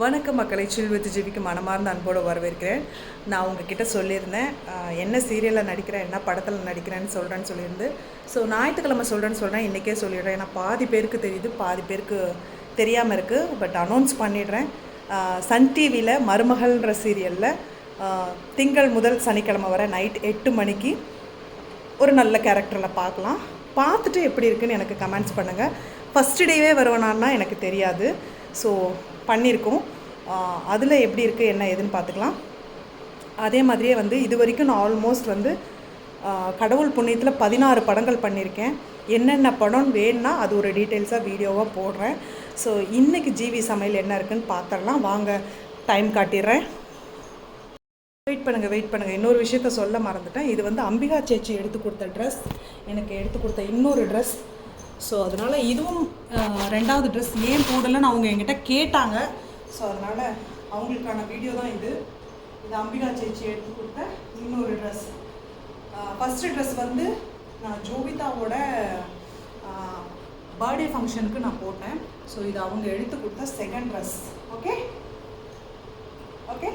வணக்கம் மக்களை சில்வத்து ஜீவிக்கு மனமார்ந்த அன்போடு வரவேற்கிறேன். நான் உங்ககிட்ட சொல்லியிருந்தேன் என்ன சீரியலில் நடிக்கிறேன் என்ன படத்தில் நடிக்கிறேன்னு சொல்கிறேன்னு சொல்லியிருந்து. ஸோ ஞாயிற்றுக்கிழமை சொல்கிறேன்னு சொல்கிறேன் இன்றைக்கே சொல்லிடுறேன். ஏன்னா பாதி பேருக்கு தெரியுது பாதி பேருக்கு தெரியாமல் இருக்குது பட் அனௌன்ஸ் பண்ணிடுறேன். சன் டிவியில் மருமகள்ன்ற சீரியலில் திங்கள் முதல் சனிக்கிழமை வர நைட் எட்டு மணிக்கு ஒரு நல்ல கேரக்டரில் பார்க்கலாம். பார்த்துட்டு எப்படி இருக்குன்னு எனக்கு கமெண்ட்ஸ் பண்ணுங்கள் ஃபஸ்ட்டு டேவே வருவேனான்னா எனக்கு தெரியாது. ஸோ பண்ணியிருக்கோம் அதில் எப்படி இருக்குது என்ன ஏதுன்னு பார்த்துக்கலாம் அதே மாதிரியே வந்து இது வரைக்கும் நான் ஆல்மோஸ்ட் வந்து கடவுள் புண்ணியத்தில் பதினாறு படங்கள் பண்ணியிருக்கேன் என்னென்ன படம் வேணும்னா அது ஒரு டீட்டெயில்ஸாக வீடியோவாக போடுறேன். ஸோ இன்றைக்கி ஜிவி சமையல் என்ன இருக்குன்னு பார்த்துடலாம் வாங்க டைம் காட்டிடுறேன். வெயிட் பண்ணுங்கள் வெயிட் பண்ணுங்கள் இன்னொரு விஷயத்த சொல்ல மறந்துட்டேன். இது வந்து அம்பிகா சேச்சி எடுத்து கொடுத்த ட்ரெஸ் எனக்கு எடுத்து கொடுத்த இன்னொரு ட்ரெஸ் ஸோ அதனால் இதுவும் ரெண்டாவது ட்ரெஸ் ஏன் போடலைன்னு அவங்க என்கிட்ட கேட்டாங்க. ஸோ அதனால் அவங்களுக்கான வீடியோ தான் இது. இது அம்பிகா சேச்சி எடுத்து கொடுத்த இன்னொரு ட்ரெஸ் ஃபஸ்ட்டு ட்ரெஸ் வந்து நான் ஜோவிதாவோட பர்த்டே ஃபங்க்ஷனுக்கு நான் போட்டேன். ஸோ இது அவங்க எடுத்து கொடுத்த செகண்ட் ட்ரெஸ் ஓகே ஓகே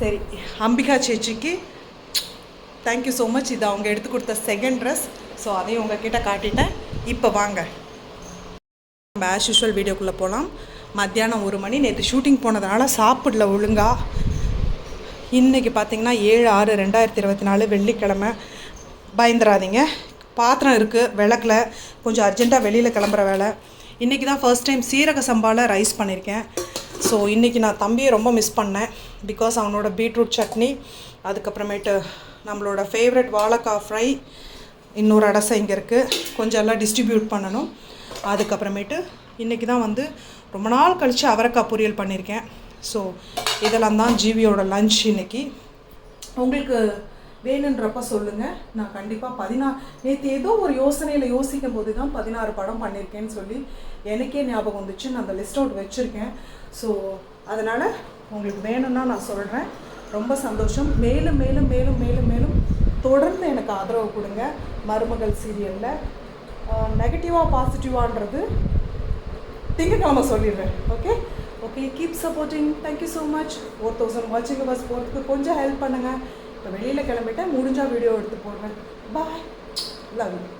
சரி. அம்பிகா சேச்சிக்கு தேங்க்யூ ஸோ மச் இது அவங்க எடுத்து கொடுத்த செகண்ட் ட்ரெஸ் ஸோ அதையும் உங்ககிட்ட காட்டிட்டேன். இப்போ வாங்க. நம்ம ஆஸ் யூஷுவல் வீடியோக்குள்ளே போகலாம் மத்தியானம் ஒரு மணி நேற்று ஷூட்டிங் போனதுனால சாப்பிடல ஒழுங்கா. இன்றைக்கி பார்த்தீங்கன்னா ஏழு ஆறு ரெண்டாயிரத்தி இருபத்தி நாலு வெள்ளிக்கிழமை. பயந்துராதீங்க. பாத்திரம் இருக்குது விளக்கில். கொஞ்சம் அர்ஜென்ட்டாக வெளியில் கிளம்புற வேலை. இன்றைக்கி தான் ஃபர்ஸ்ட் டைம் சீரக சம்பாவில் ரைஸ் பண்ணியிருக்கேன் ஸோ இன்றைக்கி நான் தம்பியை ரொம்ப மிஸ் பண்ணேன். பிகாஸ் அவனோட பீட்ரூட் சட்னி அதுக்கப்புறமேட்டு நம்மளோட ஃபேவரட் வாழைக்காய் ஃப்ரை இன்னொரு அடசை இங்கே இருக்குது கொஞ்சம் எல்லாம் டிஸ்ட்ரிபியூட் பண்ணணும். அதுக்கப்புறமேட்டு இன்றைக்கி தான் வந்து ரொம்ப நாள் கழித்து அவரைக்காய் பொரியல் பண்ணியிருக்கேன் ஸோ இதெல்லாம் தான் ஜீவியோட லஞ்ச் இன்னைக்கு. உங்களுக்கு வேணுன்றப்ப சொல்லுங்கள் நான் கண்டிப்பாக பதினா நேற்று ஏதோ ஒரு யோசனையில் யோசிக்கும் போது தான் பதினாறு படம் பண்ணியிருக்கேன்னு சொல்லி எனக்கே ஞாபகம் வந்துச்சு. நான் அந்த லிஸ்ட் அவுட் வச்சுருக்கேன். ஸோ அதனால் உங்களுக்கு வேணும்னா நான் சொல்கிறேன் ரொம்ப சந்தோஷம். மேலும் மேலும் மேலும் மேலும் மேலும் தொடர்ந்து எனக்கு ஆதரவு கொடுங்க. மருமகள் சீரியலில் நெகட்டிவாக பாசிட்டிவான்றது திங்கக்கிழமை சொல்லிடுறேன். Okay okay keep supporting thank you so much four thousand வாட்சிங் பஸ் போகிறதுக்கு கொஞ்சம் ஹெல்ப் பண்ணுங்கள் இப்போ வெளியில் கிளம்பிட்டேன் முடிஞ்சால் வீடியோ எடுத்து போடுறேன். Bye love you